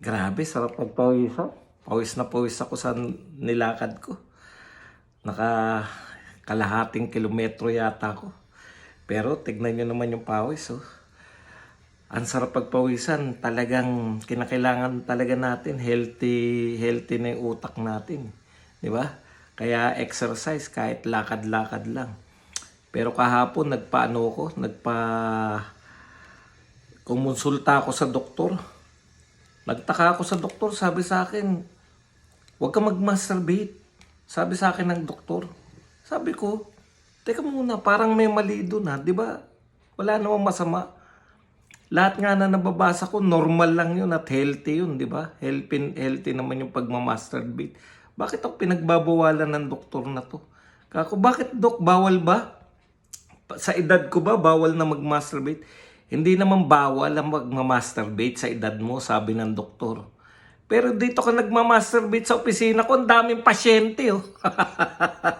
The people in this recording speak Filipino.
Grabe, sarap magpawisan. Pawis na pawis ako sa nilakad ko. Naka kalahating kilometro yata ako. Pero tignan nyo naman yung pawis, oh. Ang sarap pagpawisan. Talagang kinakailangan talaga natin. Healthy, healthy na yung utak natin. Di ba? Kaya exercise kahit lakad-lakad lang. Pero kahapon nagpaano ko, nagpa kumonsulta ako sa doktor. Nagtaka ako sa doktor, sabi sa akin, huwag ka mag-masturbate. Sabi sa akin ng doktor. Sabi ko, teka muna, parang may mali doon ha, di ba? Wala namang masama. Lahat nga na nababasa ko, normal lang yun at healthy yun, di ba? Healthy, healthy naman yung pagmamasturbate. Bakit ako pinagbabawalan ng doktor na to? Kako, bakit dok, bawal ba? Sa edad ko ba, bawal na mag-masturbate? Hindi naman bawal ang mag-masturbate sa edad mo, sabi ng doktor. Pero dito ka nagmamasturbate sa opisina ko, ang daming pasyente, oh.